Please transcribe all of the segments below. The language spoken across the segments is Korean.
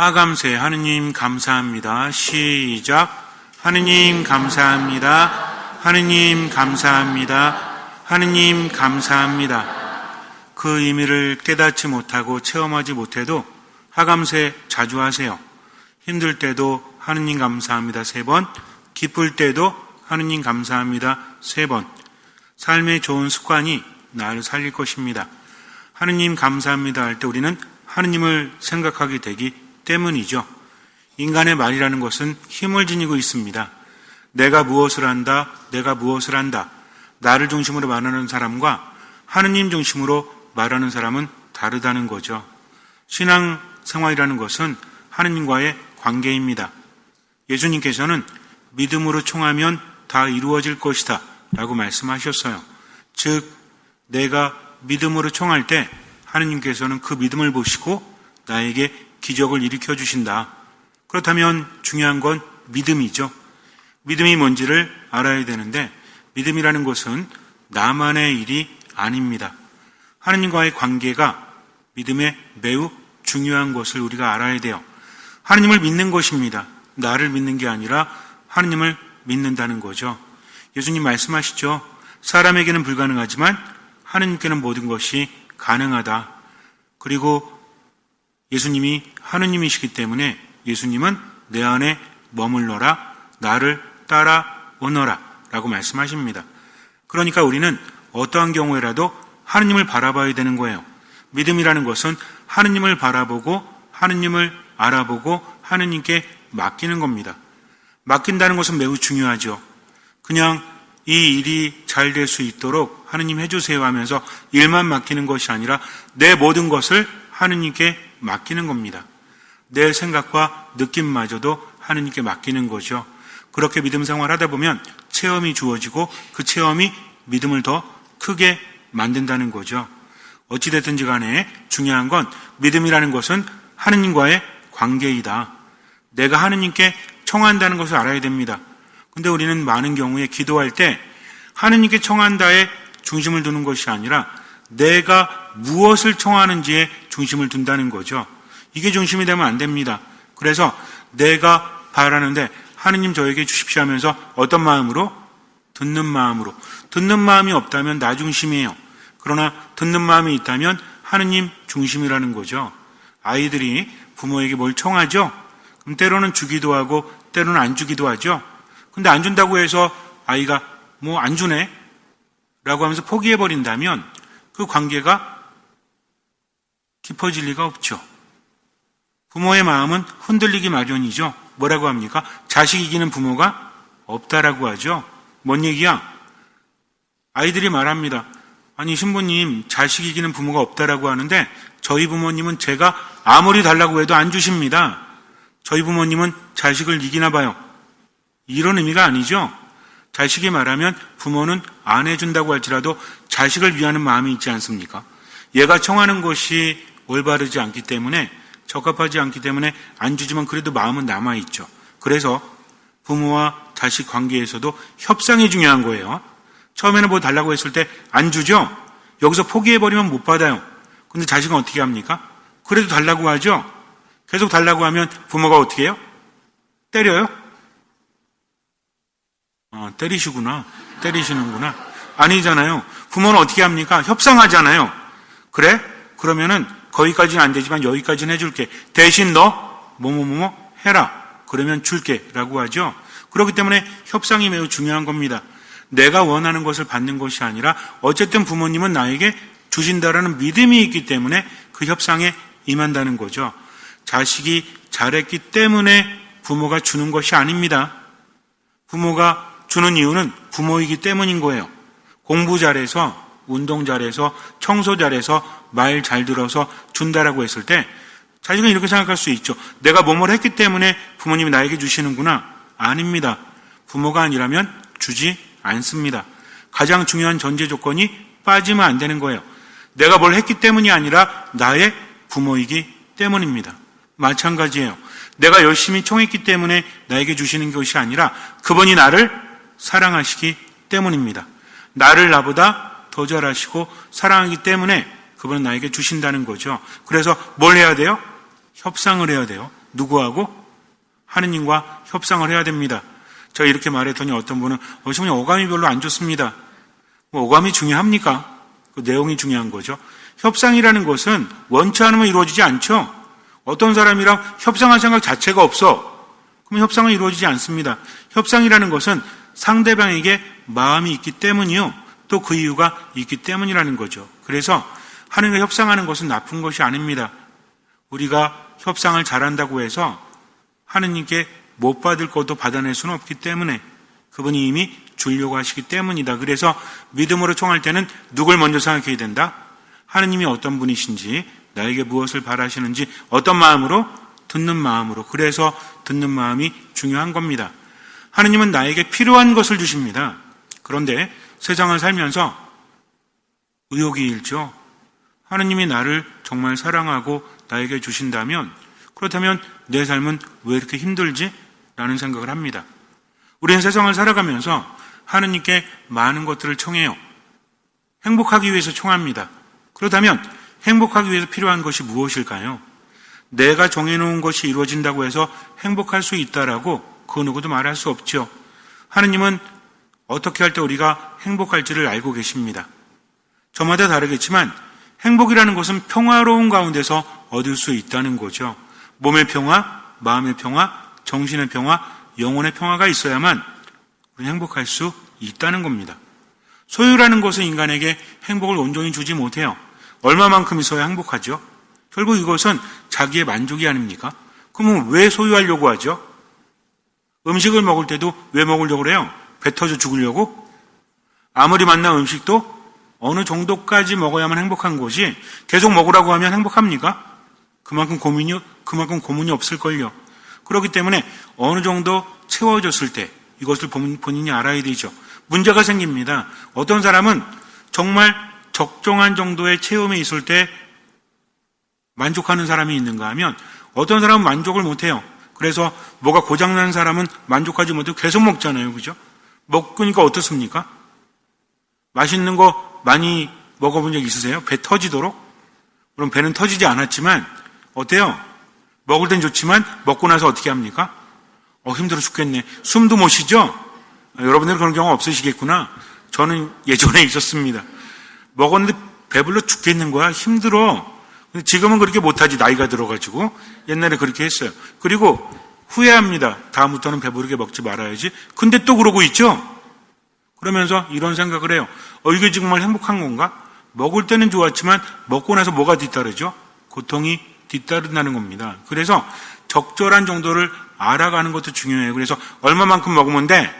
하감세 하느님 감사합니다. 시작. 하느님 감사합니다. 하느님 감사합니다. 하느님 감사합니다. 그 의미를 깨닫지 못하고 체험하지 못해도 하감세 자주 하세요. 힘들 때도 하느님 감사합니다. 세 번. 기쁠 때도 하느님 감사합니다. 세 번. 삶의 좋은 습관이 나를 살릴 것입니다. 하느님 감사합니다 할 때 우리는 하느님을 생각하게 되기 때문이죠. 인간의 말이라는 것은 힘을 지니고 있습니다. 내가 무엇을 한다, 내가 무엇을 한다. 나를 중심으로 말하는 사람과 하느님 중심으로 말하는 사람은 다르다는 거죠. 신앙 생활이라는 것은 하느님과의 관계입니다. 예수님께서는 믿음으로 총하면 다 이루어질 것이다 라고 말씀하셨어요. 즉, 내가 믿음으로 총할 때 하느님께서는 그 믿음을 보시고 나에게 기적을 일으켜 주신다. 그렇다면 중요한 건 믿음이죠. 믿음이 뭔지를 알아야 되는데 믿음이라는 것은 나만의 일이 아닙니다. 하느님과의 관계가 믿음의 매우 중요한 것을 우리가 알아야 돼요. 하느님을 믿는 것입니다. 나를 믿는 게 아니라 하느님을 믿는다는 거죠. 예수님 말씀하시죠. 사람에게는 불가능하지만 하느님께는 모든 것이 가능하다. 그리고 예수님이 하느님이시기 때문에 예수님은 내 안에 머물러라, 나를 따라오너라 라고 말씀하십니다. 그러니까 우리는 어떠한 경우에라도 하느님을 바라봐야 되는 거예요. 믿음이라는 것은 하느님을 바라보고 하느님을 알아보고 하느님께 맡기는 겁니다. 맡긴다는 것은 매우 중요하죠. 그냥 이 일이 잘 될 수 있도록 하느님 해주세요 하면서 일만 맡기는 것이 아니라 내 모든 것을 하느님께 맡기는 겁니다. 내 생각과 느낌마저도 하느님께 맡기는 거죠. 그렇게 믿음 생활 하다 보면 체험이 주어지고 그 체험이 믿음을 더 크게 만든다는 거죠. 어찌됐든지 간에 중요한 건 믿음이라는 것은 하느님과의 관계이다. 내가 하느님께 청한다는 것을 알아야 됩니다. 근데 우리는 많은 경우에 기도할 때 하느님께 청한다에 중심을 두는 것이 아니라 내가 무엇을 청하는지에 중심을 둔다는 거죠. 이게 중심이 되면 안 됩니다. 그래서 내가 바라는데 하느님 저에게 주십시오 하면서 어떤 마음으로? 듣는 마음으로. 듣는 마음이 없다면 나 중심이에요. 그러나 듣는 마음이 있다면 하느님 중심이라는 거죠. 아이들이 부모에게 뭘 청하죠? 그럼 때로는 주기도 하고 때로는 안 주기도 하죠. 근데 안 준다고 해서 아이가 뭐 안 주네? 라고 하면서 포기해버린다면 그 관계가 깊어질 리가 없죠. 부모의 마음은 흔들리기 마련이죠. 뭐라고 합니까? 자식 이기는 부모가 없다라고 하죠. 뭔 얘기야? 아이들이 말합니다. 아니, 신부님, 자식 이기는 부모가 없다라고 하는데 저희 부모님은 제가 아무리 달라고 해도 안 주십니다. 저희 부모님은 자식을 이기나 봐요. 이런 의미가 아니죠. 자식이 말하면 부모는 안 해준다고 할지라도 자식을 위하는 마음이 있지 않습니까? 얘가 청하는 것이 올바르지 않기 때문에 적합하지 않기 때문에 안 주지만 그래도 마음은 남아 있죠. 그래서 부모와 자식 관계에서도 협상이 중요한 거예요. 처음에는 뭐 달라고 했을 때 안 주죠? 여기서 포기해 버리면 못 받아요. 근데 자식은 어떻게 합니까? 그래도 달라고 하죠? 계속 달라고 하면 부모가 어떻게 해요? 때려요? 아, 때리시구나. 때리시는구나. 아니잖아요. 부모는 어떻게 합니까? 협상하잖아요. 그래? 그러면은 거기까지는 안 되지만 여기까지는 해줄게. 대신 너 뭐뭐뭐뭐 해라. 그러면 줄게. 라고 하죠. 그렇기 때문에 협상이 매우 중요한 겁니다. 내가 원하는 것을 받는 것이 아니라 어쨌든 부모님은 나에게 주신다라는 믿음이 있기 때문에 그 협상에 임한다는 거죠. 자식이 잘했기 때문에 부모가 주는 것이 아닙니다. 부모가 주는 이유는 부모이기 때문인 거예요. 공부 잘해서, 운동 잘해서, 청소 잘해서, 말 잘 들어서 준다라고 했을 때 자식은 이렇게 생각할 수 있죠. 내가 뭐뭘 했기 때문에 부모님이 나에게 주시는구나. 아닙니다. 부모가 아니라면 주지 않습니다. 가장 중요한 전제 조건이 빠지면 안 되는 거예요. 내가 뭘 했기 때문이 아니라 나의 부모이기 때문입니다. 마찬가지예요. 내가 열심히 청했기 때문에 나에게 주시는 것이 아니라 그분이 나를 사랑하시기 때문입니다. 나를 나보다 더 잘하시고 사랑하기 때문에 그분은 나에게 주신다는 거죠. 그래서 뭘 해야 돼요? 협상을 해야 돼요. 누구하고? 하느님과 협상을 해야 됩니다. 제가 이렇게 말했더니 어떤 분은 어, 신부님 오감이 별로 안 좋습니다. 뭐 오감이 중요합니까? 그 내용이 중요한 거죠. 협상이라는 것은 원치 않으면 이루어지지 않죠. 어떤 사람이랑 협상할 생각 자체가 없어. 그러면 협상은 이루어지지 않습니다. 협상이라는 것은 상대방에게 마음이 있기 때문이요. 또 그 이유가 있기 때문이라는 거죠. 그래서 하느님과 협상하는 것은 나쁜 것이 아닙니다. 우리가 협상을 잘한다고 해서 하느님께 못 받을 것도 받아낼 수는 없기 때문에 그분이 이미 주려고 하시기 때문이다. 그래서 믿음으로 총할 때는 누굴 먼저 생각해야 된다? 하느님이 어떤 분이신지, 나에게 무엇을 바라시는지, 어떤 마음으로? 듣는 마음으로. 그래서 듣는 마음이 중요한 겁니다. 하느님은 나에게 필요한 것을 주십니다. 그런데 세상을 살면서 의욕이 일죠. 하느님이 나를 정말 사랑하고 나에게 주신다면, 그렇다면 내 삶은 왜 이렇게 힘들지? 라는 생각을 합니다. 우리는 세상을 살아가면서 하느님께 많은 것들을 청해요. 행복하기 위해서 청합니다. 그렇다면 행복하기 위해서 필요한 것이 무엇일까요? 내가 정해놓은 것이 이루어진다고 해서 행복할 수 있다라고 그 누구도 말할 수 없죠. 하느님은 어떻게 할 때 우리가 행복할지를 알고 계십니다. 저마다 다르겠지만 행복이라는 것은 평화로운 가운데서 얻을 수 있다는 거죠. 몸의 평화, 마음의 평화, 정신의 평화, 영혼의 평화가 있어야만 우리는 행복할 수 있다는 겁니다. 소유라는 것은 인간에게 행복을 온전히 주지 못해요. 얼마만큼 있어야 행복하죠? 결국 이것은 자기의 만족이 아닙니까? 그러면 왜 소유하려고 하죠? 음식을 먹을 때도 왜 먹으려고 그래요? 배 터져 죽으려고? 아무리 만난 음식도 어느 정도까지 먹어야만 행복한 것이 계속 먹으라고 하면 행복합니까? 그만큼 고민이, 그만큼 고문이 없을걸요. 그렇기 때문에 어느 정도 채워졌을 때 이것을 본인이 알아야 되죠. 문제가 생깁니다. 어떤 사람은 정말 적정한 정도의 체험이 있을 때 만족하는 사람이 있는가 하면 어떤 사람은 만족을 못해요. 그래서 뭐가 고장난 사람은 만족하지 못하고 계속 먹잖아요. 그죠? 먹으니까 어떻습니까? 맛있는 거 많이 먹어본 적 있으세요? 배 터지도록? 그럼 배는 터지지 않았지만 어때요? 먹을 땐 좋지만 먹고 나서 어떻게 합니까? 어, 힘들어 죽겠네. 숨도 못 쉬죠? 아, 여러분들 그런 경우 없으시겠구나. 저는 예전에 있었습니다. 먹었는데 배불러 죽겠는 거야. 힘들어. 근데 지금은 그렇게 못하지. 나이가 들어가지고. 옛날에 그렇게 했어요. 그리고 후회합니다. 다음부터는 배부르게 먹지 말아야지. 근데 또 그러고 있죠? 그러면서 이런 생각을 해요. 어, 이게 정말 행복한 건가? 먹을 때는 좋았지만 먹고 나서 뭐가 뒤따르죠? 고통이 뒤따른다는 겁니다. 그래서 적절한 정도를 알아가는 것도 중요해요. 그래서 얼마만큼 먹으면 돼?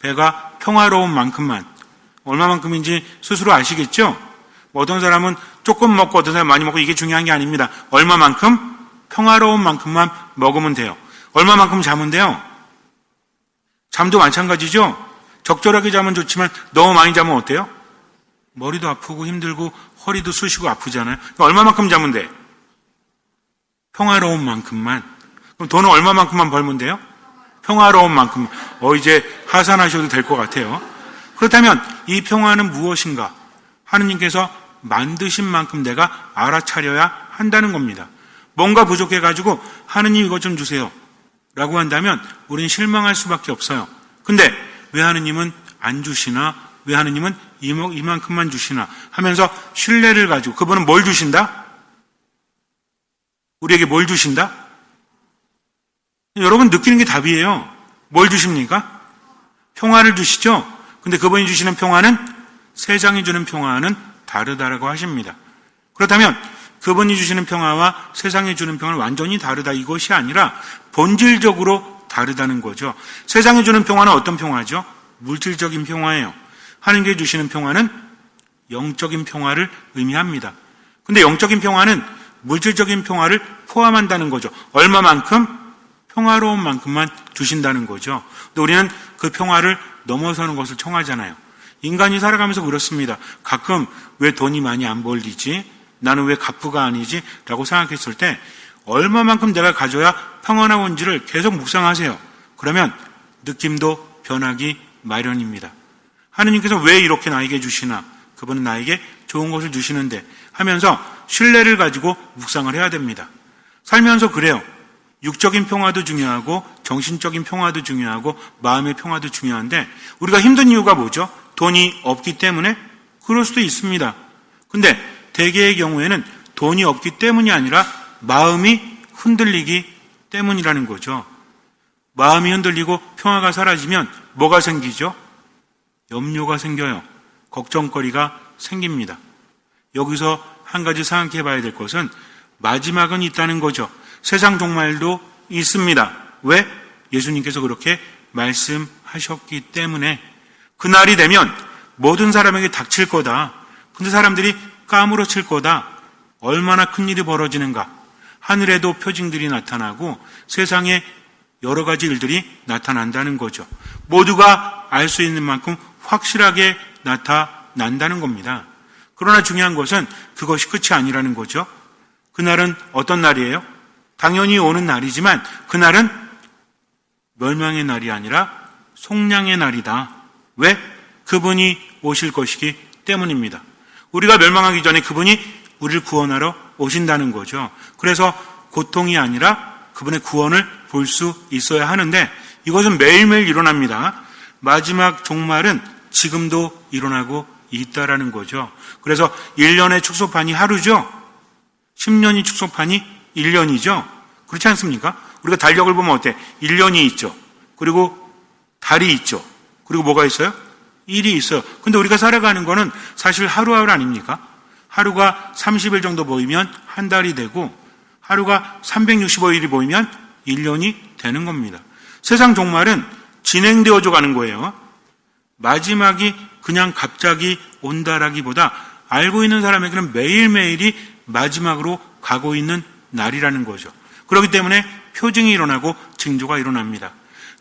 배가 평화로운 만큼만. 얼마만큼인지 스스로 아시겠죠? 뭐 어떤 사람은 조금 먹고 어떤 사람은 많이 먹고 이게 중요한 게 아닙니다. 얼마만큼? 평화로운 만큼만 먹으면 돼요. 얼마만큼 자면 돼요? 잠도 마찬가지죠? 적절하게 자면 좋지만 너무 많이 자면 어때요? 머리도 아프고 힘들고 허리도 쑤시고 아프잖아요. 얼마만큼 자면 돼? 평화로운 만큼만. 그럼 돈은 얼마만큼만 벌면 돼요? 평화로운 만큼. 어, 이제 하산하셔도 될 것 같아요. 그렇다면 이 평화는 무엇인가? 하느님께서 만드신 만큼 내가 알아차려야 한다는 겁니다. 뭔가 부족해가지고 하느님 이것 좀 주세요. 라고 한다면 우리는 실망할 수밖에 없어요. 근데 왜 하느님은 안 주시나? 왜 하느님은 이만큼만 주시나? 하면서 신뢰를 가지고 그분은 뭘 주신다? 우리에게 뭘 주신다? 여러분 느끼는 게 답이에요. 뭘 주십니까? 평화를 주시죠? 근데 그분이 주시는 평화는 세상이 주는 평화는 다르다라고 하십니다. 그렇다면 그분이 주시는 평화와 세상이 주는 평화는 완전히 다르다 이것이 아니라 본질적으로 다르다는 거죠. 세상이 주는 평화는 어떤 평화죠? 물질적인 평화예요. 하나님께 주시는 평화는 영적인 평화를 의미합니다. 근데 영적인 평화는 물질적인 평화를 포함한다는 거죠. 얼마만큼? 평화로운 만큼만 주신다는 거죠. 근데 우리는 그 평화를 넘어서는 것을 청하잖아요. 인간이 살아가면서 그렇습니다. 가끔 왜 돈이 많이 안 벌리지? 나는 왜 갑부가 아니지? 라고 생각했을 때 얼마만큼 내가 가져야 평안한건지를 계속 묵상하세요. 그러면 느낌도 변하기 마련입니다. 하느님께서 왜 이렇게 나에게 주시나? 그분은 나에게 좋은 것을 주시는데 하면서 신뢰를 가지고 묵상을 해야 됩니다. 살면서 그래요. 육적인 평화도 중요하고 정신적인 평화도 중요하고 마음의 평화도 중요한데 우리가 힘든 이유가 뭐죠? 돈이 없기 때문에 그럴 수도 있습니다. 근데 대개의 경우에는 돈이 없기 때문이 아니라 마음이 흔들리기 때문이라는 거죠. 마음이 흔들리고 평화가 사라지면 뭐가 생기죠? 염려가 생겨요. 걱정거리가 생깁니다. 여기서 한 가지 생각해 봐야 될 것은 마지막은 있다는 거죠. 세상 종말도 있습니다. 왜? 예수님께서 그렇게 말씀하셨기 때문에 그날이 되면 모든 사람에게 닥칠 거다. 근데 사람들이 까무러칠 거다. 얼마나 큰 일이 벌어지는가. 하늘에도 표징들이 나타나고 세상에 여러 가지 일들이 나타난다는 거죠. 모두가 알 수 있는 만큼 확실하게 나타난다는 겁니다. 그러나 중요한 것은 그것이 끝이 아니라는 거죠. 그날은 어떤 날이에요? 당연히 오는 날이지만 그날은 멸망의 날이 아니라 속량의 날이다. 왜? 그분이 오실 것이기 때문입니다. 우리가 멸망하기 전에 그분이 우리를 구원하러 오신다는 거죠. 그래서 고통이 아니라 그분의 구원을 볼 수 있어야 하는데 이것은 매일매일 일어납니다. 마지막 종말은 지금도 일어나고 있다라는 거죠. 그래서 1년의 축소판이 하루죠. 10년이 축소판이 1년이죠. 그렇지 않습니까? 우리가 달력을 보면 어때? 1년이 있죠. 그리고 달이 있죠. 그리고 뭐가 있어요? 일이 있어요. 근데 우리가 살아가는 거는 사실 하루하루 아닙니까? 하루가 30일 정도 보이면 한 달이 되고 하루가 365일이 보이면 1년이 되는 겁니다. 세상 종말은 진행되어져 가는 거예요. 마지막이 그냥 갑자기 온다라기보다 알고 있는 사람에게는 매일매일이 마지막으로 가고 있는 날이라는 거죠. 그렇기 때문에 표징이 일어나고 징조가 일어납니다.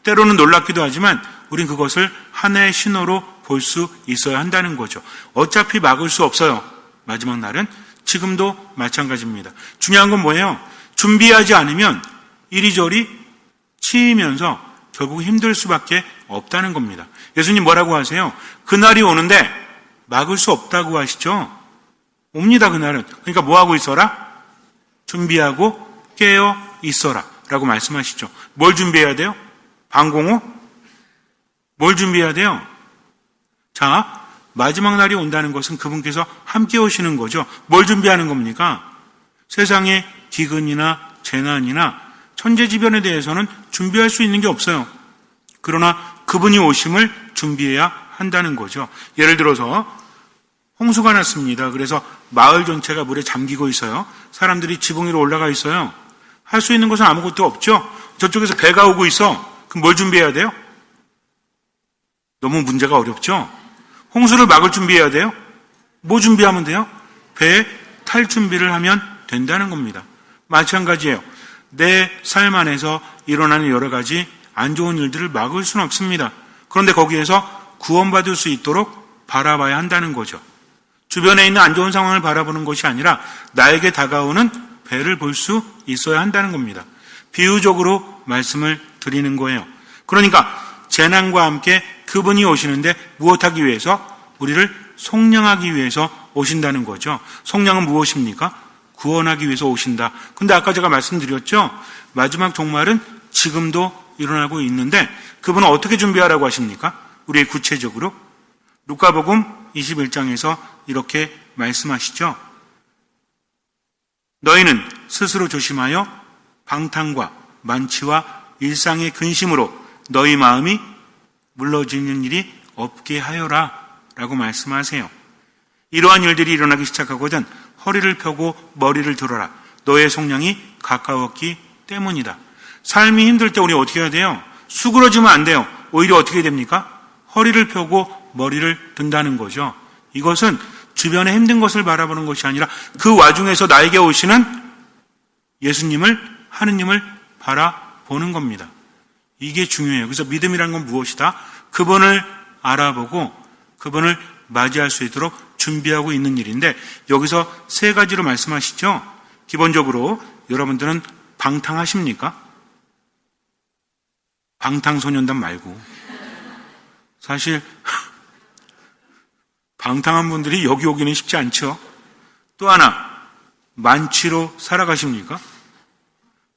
때로는 놀랍기도 하지만 우린 그것을 하나의 신호로 볼 수 있어야 한다는 거죠. 어차피 막을 수 없어요. 마지막 날은 지금도 마찬가지입니다. 중요한 건 뭐예요? 준비하지 않으면 이리저리 치이면서 결국 힘들 수밖에 없다는 겁니다. 예수님 뭐라고 하세요? 그날이 오는데 막을 수 없다고 하시죠? 옵니다, 그날은. 그러니까 뭐 하고 있어라? 준비하고 깨어 있어라. 라고 말씀하시죠. 뭘 준비해야 돼요? 방공호? 뭘 준비해야 돼요? 자, 마지막 날이 온다는 것은 그분께서 함께 오시는 거죠. 뭘 준비하는 겁니까? 세상의 기근이나 재난이나 천재지변에 대해서는 준비할 수 있는 게 없어요. 그러나 그분이 오심을 준비해야 한다는 거죠. 예를 들어서 홍수가 났습니다. 그래서 마을 전체가 물에 잠기고 있어요. 사람들이 지붕 위로 올라가 있어요. 할 수 있는 것은 아무것도 없죠. 저쪽에서 배가 오고 있어. 그럼 뭘 준비해야 돼요? 너무 문제가 어렵죠? 홍수를 막을 준비해야 돼요? 뭐 준비하면 돼요? 배에 탈 준비를 하면 된다는 겁니다. 마찬가지예요. 내 삶 안에서 일어나는 여러 가지 안 좋은 일들을 막을 수는 없습니다. 그런데 거기에서 구원받을 수 있도록 바라봐야 한다는 거죠. 주변에 있는 안 좋은 상황을 바라보는 것이 아니라 나에게 다가오는 배를 볼 수 있어야 한다는 겁니다. 비유적으로 말씀을 드리는 거예요. 그러니까 재난과 함께 그분이 오시는데 무엇하기 위해서? 우리를 속량하기 위해서 오신다는 거죠. 속량은 무엇입니까? 구원하기 위해서 오신다. 근데 아까 제가 말씀드렸죠? 마지막 종말은 지금도 일어나고 있는데 그분은 어떻게 준비하라고 하십니까? 우리 구체적으로 루카복음 21장에서 이렇게 말씀하시죠. 너희는 스스로 조심하여 방탕과 만취와 일상의 근심으로 너희 마음이 물러지는 일이 없게 하여라 라고 말씀하세요. 이러한 일들이 일어나기 시작하거든 허리를 펴고 머리를 들어라. 너의 속량이 가까웠기 때문이다. 삶이 힘들 때 우리 어떻게 해야 돼요? 수그러지면 안 돼요. 오히려 어떻게 됩니까? 허리를 펴고 머리를 든다는 거죠. 이것은 주변에 힘든 것을 바라보는 것이 아니라 그 와중에서 나에게 오시는 예수님을, 하느님을 바라보는 겁니다. 이게 중요해요. 그래서 믿음이란 건 무엇이다? 그분을 알아보고 그분을 맞이할 수 있도록 준비하고 있는 일인데 여기서 세 가지로 말씀하시죠. 기본적으로 여러분들은 방탕하십니까? 방탕소년단 말고 사실 방탕한 분들이 여기 오기는 쉽지 않죠. 또 하나 만취로 살아가십니까?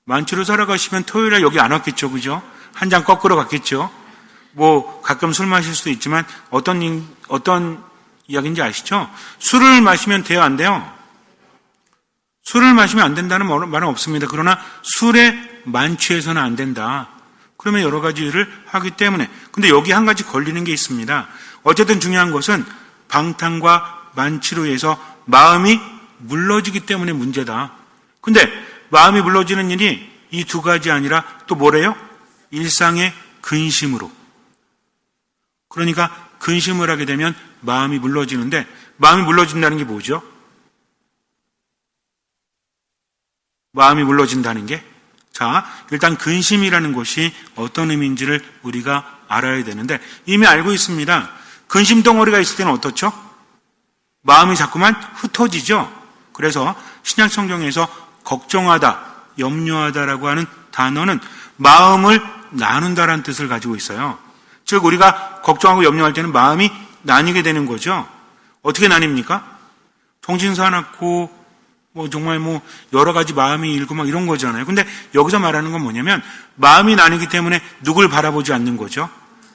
만취로 살아가시면 토요일에 여기 안 왔겠죠, 그죠? 한 장 거꾸로 갔겠죠? 뭐, 가끔 술 마실 수도 있지만, 어떤, 인- 어떤 이야기인지 아시죠? 술을 마시면 돼요, 안 돼요? 술을 마시면 안 된다는 말- 말은 없습니다. 그러나 술에 만취해서는 안 된다. 그러면 여러 가지 일을 하기 때문에. 근데 여기 한 가지 걸리는 게 있습니다. 어쨌든 중요한 것은 방탕과 만취로 해서 마음이 물러지기 때문에 문제다. 근데 마음이 물러지는 일이 이 두 가지 아니라 또 뭐래요? 일상의 근심으로. 그러니까 근심을 하게 되면 마음이 물러지는데 마음이 물러진다는 게 뭐죠? 마음이 물러진다는 게 자, 일단 근심이라는 것이 어떤 의미인지를 우리가 알아야 되는데 이미 알고 있습니다. 근심 덩어리가 있을 때는 어떻죠? 마음이 자꾸만 흩어지죠. 그래서 신약 성경에서 걱정하다, 염려하다라고 하는 단어는 마음을 나눈다라는 뜻을 가지고 있어요. 즉 우리가 걱정하고 염려할 때는 마음이 나뉘게 되는 거죠. 어떻게 나뉩니까? 정신 사납고 뭐 정말 뭐 여러 가지 마음이 일고 막 이런 거잖아요. 근데 여기서 말하는 건 뭐냐면 마음이 나뉘기 때문에 누굴 바라보지 않는 거죠.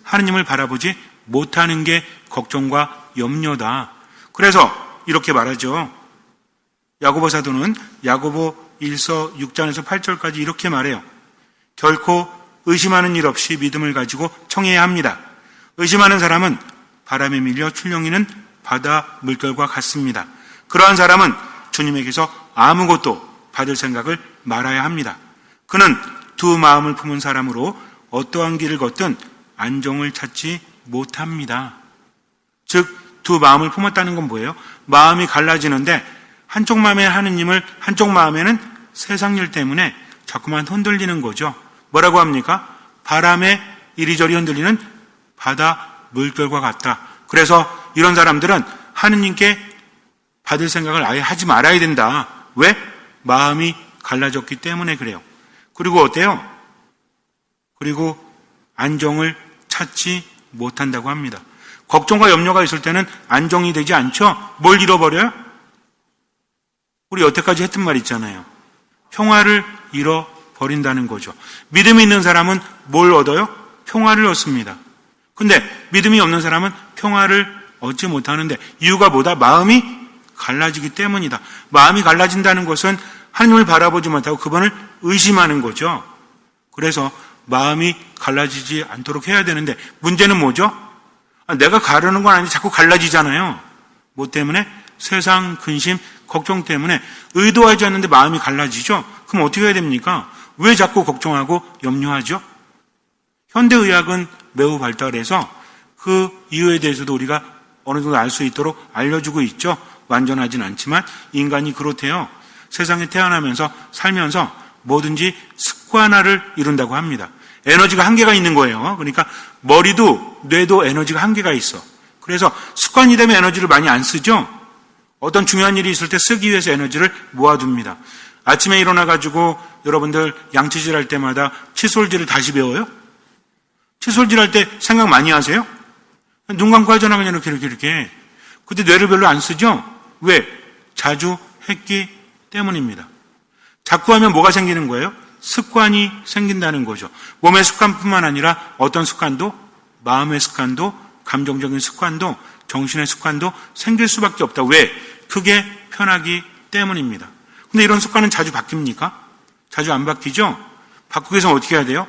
하느님을 바라보지 못하는 게 걱정과 염려다. 그래서 이렇게 말하죠. 야고보 사도는 야고보 1서 6장에서 8절까지 이렇게 말해요. 결코 의심하는 일 없이 믿음을 가지고 청해야 합니다. 의심하는 사람은 바람에 밀려 출렁이는 바다 물결과 같습니다. 그러한 사람은 주님에게서 아무것도 받을 생각을 말아야 합니다. 그는 두 마음을 품은 사람으로 어떠한 길을 걷든 안정을 찾지 못합니다. 즉, 두 마음을 품었다는 건 뭐예요? 마음이 갈라지는데 한쪽 마음에 하느님을 한쪽 마음에는 세상 일 때문에 자꾸만 흔들리는 거죠. 뭐라고 합니까? 바람에 이리저리 흔들리는 바다 물결과 같다. 그래서 이런 사람들은 하느님께 받을 생각을 아예 하지 말아야 된다. 왜? 마음이 갈라졌기 때문에 그래요. 그리고 어때요? 그리고 안정을 찾지 못한다고 합니다. 걱정과 염려가 있을 때는 안정이 되지 않죠? 뭘 잃어버려요? 우리 여태까지 했던 말 있잖아요. 평화를 잃어 버린다는 거죠. 믿음이 있는 사람은 뭘 얻어요? 평화를 얻습니다. 근데 믿음이 없는 사람은 평화를 얻지 못하는데 이유가 뭐다? 마음이 갈라지기 때문이다. 마음이 갈라진다는 것은 하나님을 바라보지 못하고 그분을 의심하는 거죠. 그래서 마음이 갈라지지 않도록 해야 되는데 문제는 뭐죠? 아, 내가 가르는 건 아닌데 자꾸 갈라지잖아요. 뭐 때문에? 세상 근심, 걱정 때문에 의도하지 않는데 마음이 갈라지죠? 그럼 어떻게 해야 됩니까? 왜 자꾸 걱정하고 염려하죠? 현대의학은 매우 발달해서 그 이유에 대해서도 우리가 어느 정도 알 수 있도록 알려주고 있죠. 완전하진 않지만 인간이 그렇대요. 세상에 태어나면서 살면서 뭐든지 습관화를 이룬다고 합니다. 에너지가 한계가 있는 거예요. 그러니까 머리도 뇌도 에너지가 한계가 있어. 그래서 습관이 되면 에너지를 많이 안 쓰죠. 어떤 중요한 일이 있을 때 쓰기 위해서 에너지를 모아둡니다. 아침에 일어나가지고 여러분들 양치질 할 때마다 칫솔질을 다시 배워요? 칫솔질 할 때 생각 많이 하세요? 눈 감고 하잖아, 그냥 이렇게, 이렇게, 이렇게. 근데 뇌를 별로 안 쓰죠? 왜? 자주 했기 때문입니다. 자꾸 하면 뭐가 생기는 거예요? 습관이 생긴다는 거죠. 몸의 습관뿐만 아니라 어떤 습관도, 마음의 습관도, 감정적인 습관도, 정신의 습관도 생길 수밖에 없다. 왜? 그게 편하기 때문입니다. 근데 이런 습관은 자주 바뀝니까? 자주 안 바뀌죠? 바꾸기 위해서 어떻게 해야 돼요?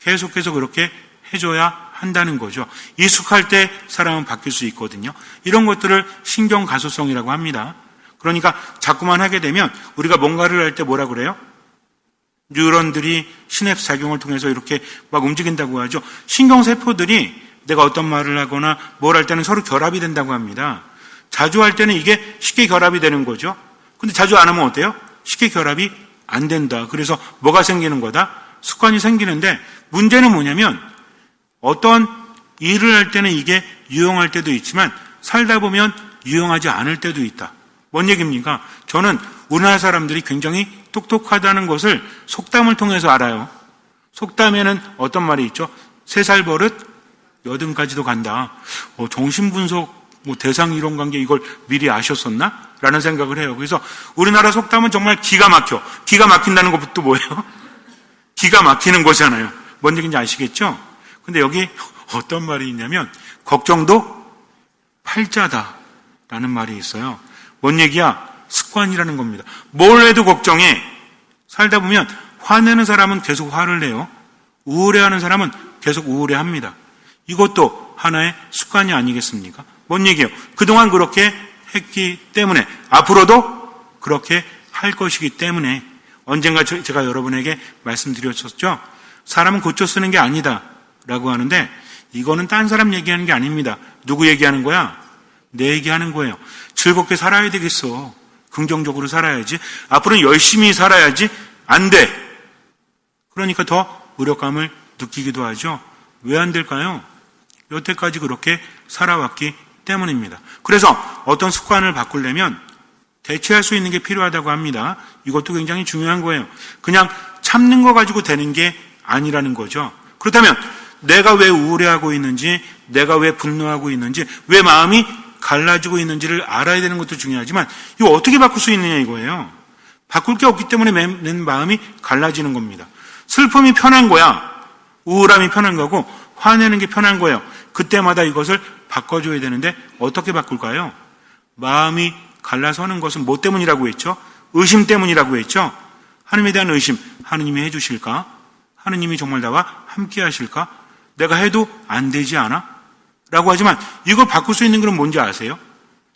계속해서 그렇게 해줘야 한다는 거죠. 익숙할 때 사람은 바뀔 수 있거든요. 이런 것들을 신경 가소성이라고 합니다. 그러니까 자꾸만 하게 되면 우리가 뭔가를 할 때 뭐라 그래요? 뉴런들이 시냅스 작용을 통해서 이렇게 막 움직인다고 하죠. 신경세포들이 내가 어떤 말을 하거나 뭘 할 때는 서로 결합이 된다고 합니다. 자주 할 때는 이게 쉽게 결합이 되는 거죠. 근데 자주 안 하면 어때요? 쉽게 결합이 안 된다. 그래서 뭐가 생기는 거다? 습관이 생기는데 문제는 뭐냐면 어떤 일을 할 때는 이게 유용할 때도 있지만 살다 보면 유용하지 않을 때도 있다. 뭔 얘기입니까? 저는 우리나라 사람들이 굉장히 똑똑하다는 것을 속담을 통해서 알아요. 속담에는 어떤 말이 있죠? 세 살 버릇 여든까지도 간다. 어, 정신분석 뭐 대상 이론 관계 이걸 미리 아셨었나? 라는 생각을 해요. 그래서 우리나라 속담은 정말 기가 막혀. 기가 막힌다는 것부터 뭐예요? 기가 막히는 거잖아요. 뭔 얘기인지 아시겠죠? 근데 여기 어떤 말이 있냐면 걱정도 팔자다 라는 말이 있어요. 뭔 얘기야? 습관이라는 겁니다. 뭘 해도 걱정해. 살다 보면 화내는 사람은 계속 화를 내요. 우울해하는 사람은 계속 우울해합니다. 이것도 하나의 습관이 아니겠습니까? 뭔 얘기예요? 그동안 그렇게 했기 때문에 앞으로도 그렇게 할 것이기 때문에 언젠가 저- 제가 여러분에게 말씀드렸었죠. 사람은 고쳐 쓰는 게 아니다 라고 하는데 이거는 딴 사람 얘기하는 게 아닙니다. 누구 얘기하는 거야? 내 얘기하는 거예요. 즐겁게 살아야 되겠어. 긍정적으로 살아야지. 앞으로는 열심히 살아야지. 안 돼. 그러니까 더 무력감을 느끼기도 하죠. 왜 안 될까요? 여태까지 그렇게 살아왔기 때문입니다. 그래서 어떤 습관을 바꾸려면 대체할 수 있는 게 필요하다고 합니다. 이것도 굉장히 중요한 거예요. 그냥 참는 거 가지고 되는 게 아니라는 거죠. 그렇다면 내가 왜 우울해하고 있는지, 내가 왜 분노하고 있는지, 왜 마음이 갈라지고 있는지를 알아야 되는 것도 중요하지만 이거 어떻게 바꿀 수 있느냐 이거예요. 바꿀 게 없기 때문에 내- 내 마음이 갈라지는 겁니다. 슬픔이 편한 거야. 우울함이 편한 거고 화내는 게 편한 거예요. 그때마다 이것을 바꿔줘야 되는데 어떻게 바꿀까요? 마음이 갈라서는 것은 뭐 때문이라고 했죠? 의심 때문이라고 했죠? 하나님에 대한 의심, 하느님이 해주실까? 하느님이 정말 나와 함께 하실까? 내가 해도 안 되지 않아? 라고 하지만 이걸 바꿀 수 있는 건 뭔지 아세요?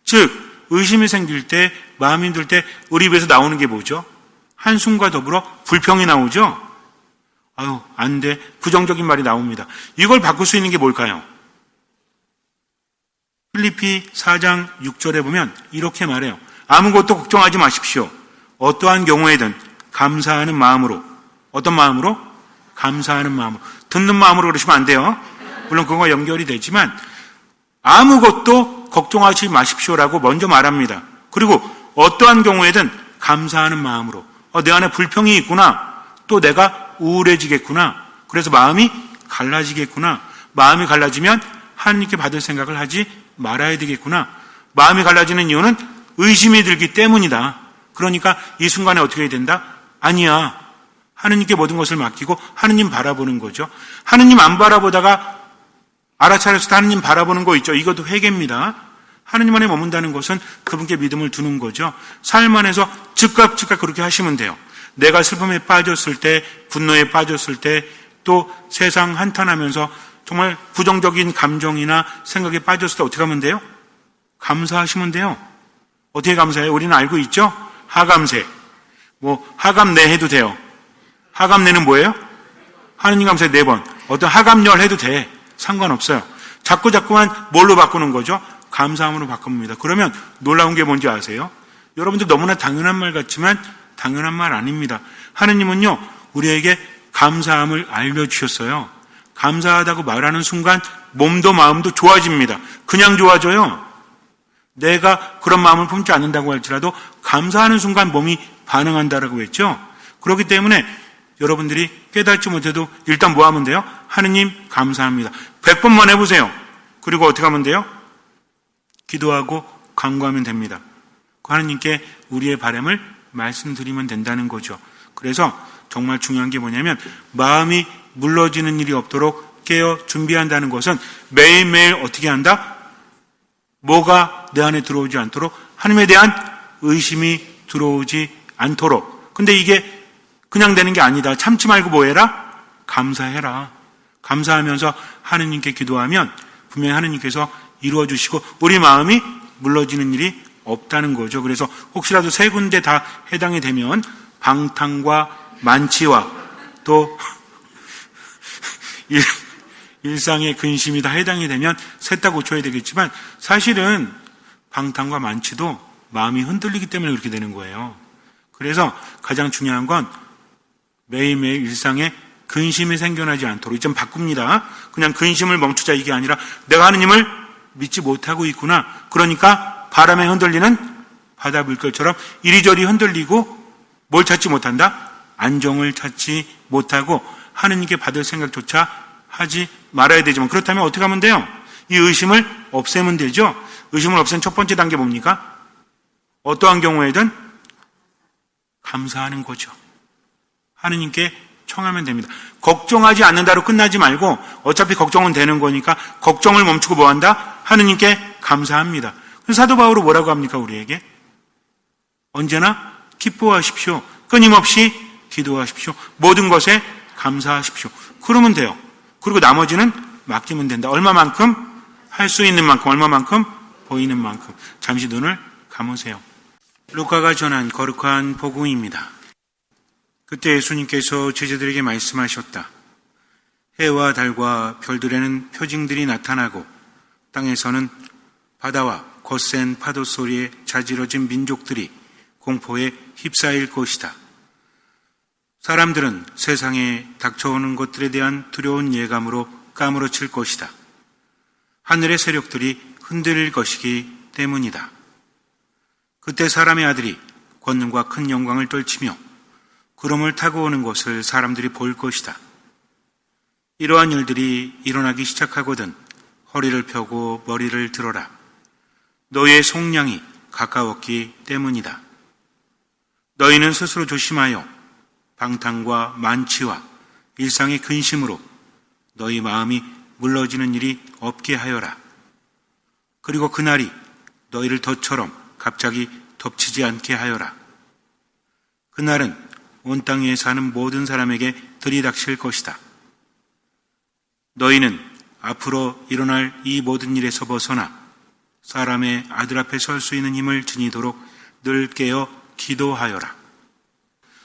즉, 의심이 생길 때, 마음이 들때 우리 입에서 나오는 게 뭐죠? 한숨과 더불어 불평이 나오죠? 아유, 안 돼. 부정적인 말이 나옵니다. 이걸 바꿀 수 있는 게 뭘까요? 필리피 4장 6절에 보면 이렇게 말해요. 아무것도 걱정하지 마십시오. 어떠한 경우에든 감사하는 마음으로. 어떤 마음으로? 감사하는 마음으로. 듣는 마음으로 그러시면 안 돼요. 물론 그거와 연결이 되지만 아무것도 걱정하지 마십시오라고 먼저 말합니다. 그리고 어떠한 경우에든 감사하는 마음으로. 어, 내 안에 불평이 있구나. 또 내가 우울해지겠구나. 그래서 마음이 갈라지겠구나. 마음이 갈라지면 하나님께 받을 생각을 하지 말아야 되겠구나. 마음이 갈라지는 이유는 의심이 들기 때문이다. 그러니까 이 순간에 어떻게 해야 된다? 아니야. 하느님께 모든 것을 맡기고 하느님 바라보는 거죠. 하느님 안 바라보다가 알아차려서 하느님 바라보는 거 있죠. 이것도 회개입니다. 하느님 안에 머문다는 것은 그분께 믿음을 두는 거죠. 삶 안에서 즉각 즉각 그렇게 하시면 돼요. 내가 슬픔에 빠졌을 때, 분노에 빠졌을 때, 또 세상 한탄하면서 정말 부정적인 감정이나 생각에 빠졌을 때 어떻게 하면 돼요? 감사하시면 돼요. 어떻게 감사해요? 우리는 알고 있죠? 하감세. 뭐, 하감내 해도 돼요. 하감내는 뭐예요? 하느님 감사에 네 번. 어떤 하감열 해도 돼. 상관없어요. 자꾸 자꾸만 뭘로 바꾸는 거죠? 감사함으로 바꿉니다. 그러면 놀라운 게 뭔지 아세요? 여러분들 너무나 당연한 말 같지만 당연한 말 아닙니다. 하느님은요, 우리에게 감사함을 알려주셨어요. 감사하다고 말하는 순간 몸도 마음도 좋아집니다. 그냥 좋아져요. 내가 그런 마음을 품지 않는다고 할지라도 감사하는 순간 몸이 반응한다라고 했죠. 그렇기 때문에 여러분들이 깨닫지 못해도 일단 뭐 하면 돼요? 하느님 감사합니다. 100번만 해보세요. 그리고 어떻게 하면 돼요? 기도하고 간구하면 됩니다. 그 하느님께 우리의 바람을 말씀드리면 된다는 거죠. 그래서 정말 중요한 게 뭐냐면 마음이 물러지는 일이 없도록 깨어 준비한다는 것은 매일매일 어떻게 한다? 뭐가 내 안에 들어오지 않도록 하나님에 대한 의심이 들어오지 않도록. 근데 이게 그냥 되는 게 아니다. 참지 말고 뭐 해라? 감사해라. 감사하면서 하느님께 기도하면 분명히 하느님께서 이루어 주시고 우리 마음이 물러지는 일이 없다는 거죠. 그래서 혹시라도 세 군데 다 해당이 되면 방탕과 만취와 또 일, 일상의 근심이 다 해당이 되면 셋 다 고쳐야 되겠지만 사실은 방탕과 만취도 마음이 흔들리기 때문에 그렇게 되는 거예요. 그래서 가장 중요한 건 매일매일 일상에 근심이 생겨나지 않도록 좀 바꿉니다. 그냥 근심을 멈추자 이게 아니라 내가 하느님을 믿지 못하고 있구나. 그러니까 바람에 흔들리는 바다 물결처럼 이리저리 흔들리고 뭘 찾지 못한다? 안정을 찾지 못하고 하느님께 받을 생각조차 하지 말아야 되지만 그렇다면 어떻게 하면 돼요? 이 의심을 없애면 되죠. 의심을 없앤 첫 번째 단계 뭡니까? 어떠한 경우에든 감사하는 거죠. 하느님께 청하면 됩니다. 걱정하지 않는다로 끝나지 말고 어차피 걱정은 되는 거니까 걱정을 멈추고 뭐 한다? 하느님께 감사합니다. 사도 바울은 뭐라고 합니까, 우리에게? 언제나 기뻐하십시오. 끊임없이 기도하십시오. 모든 것에 감사하십시오. 그러면 돼요. 그리고 나머지는 맡기면 된다. 얼마만큼? 할 수 있는 만큼, 얼마만큼? 보이는 만큼. 잠시 눈을 감으세요. 루카가 전한 거룩한 복음입니다. 그때 예수님께서 제자들에게 말씀하셨다. 해와 달과 별들에는 표징들이 나타나고 땅에서는 바다와 거센 파도 소리에 자지러진 민족들이 공포에 휩싸일 것이다. 사람들은 세상에 닥쳐오는 것들에 대한 두려운 예감으로 까무러칠 것이다. 하늘의 세력들이 흔들릴 것이기 때문이다. 그때 사람의 아들이 권능과 큰 영광을 떨치며 구름을 타고 오는 것을 사람들이 볼 것이다. 이러한 일들이 일어나기 시작하거든 허리를 펴고 머리를 들어라. 너의 속량이 가까웠기 때문이다. 너희는 스스로 조심하여 방탕과 만취와 일상의 근심으로 너희 마음이 물러지는 일이 없게 하여라. 그리고 그날이 너희를 덫처럼 갑자기 덮치지 않게 하여라. 그날은 온 땅에 사는 모든 사람에게 들이닥칠 것이다. 너희는 앞으로 일어날 이 모든 일에서 벗어나 사람의 아들 앞에 설 수 있는 힘을 지니도록 늘 깨어 기도하여라.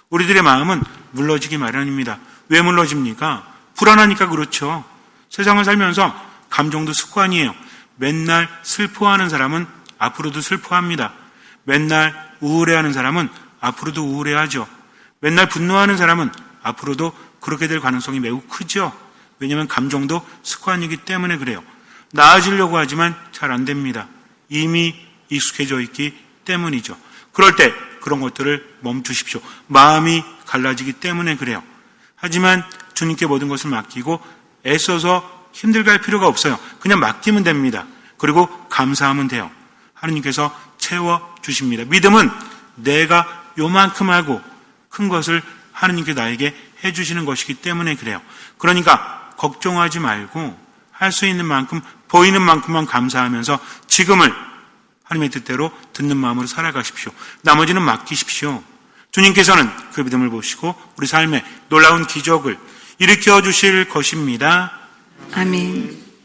우리들의 마음은 물러지기 마련입니다. 왜 물러집니까? 불안하니까 그렇죠. 세상을 살면서 감정도 습관이에요. 맨날 슬퍼하는 사람은 앞으로도 슬퍼합니다. 맨날 우울해하는 사람은 앞으로도 우울해하죠. 맨날 분노하는 사람은 앞으로도 그렇게 될 가능성이 매우 크죠. 왜냐하면 감정도 습관이기 때문에 그래요. 나아지려고 하지만 잘 안 됩니다. 이미 익숙해져 있기 때문이죠. 그럴 때 그런 것들을 멈추십시오. 마음이 갈라지기 때문에 그래요. 하지만 주님께 모든 것을 맡기고 애써서 힘들게 할 필요가 없어요. 그냥 맡기면 됩니다. 그리고 감사하면 돼요. 하느님께서 채워 주십니다. 믿음은 내가 요만큼 하고 큰 것을 하느님께 나에게 해 주시는 것이기 때문에 그래요. 그러니까 걱정하지 말고 할 수 있는 만큼 보이는 만큼만 감사하면서 지금을 하나님의 뜻대로 듣는 마음으로 살아가십시오. 나머지는 맡기십시오. 주님께서는 그 믿음을 보시고 우리 삶에 놀라운 기적을 일으켜 주실 것입니다. 아멘.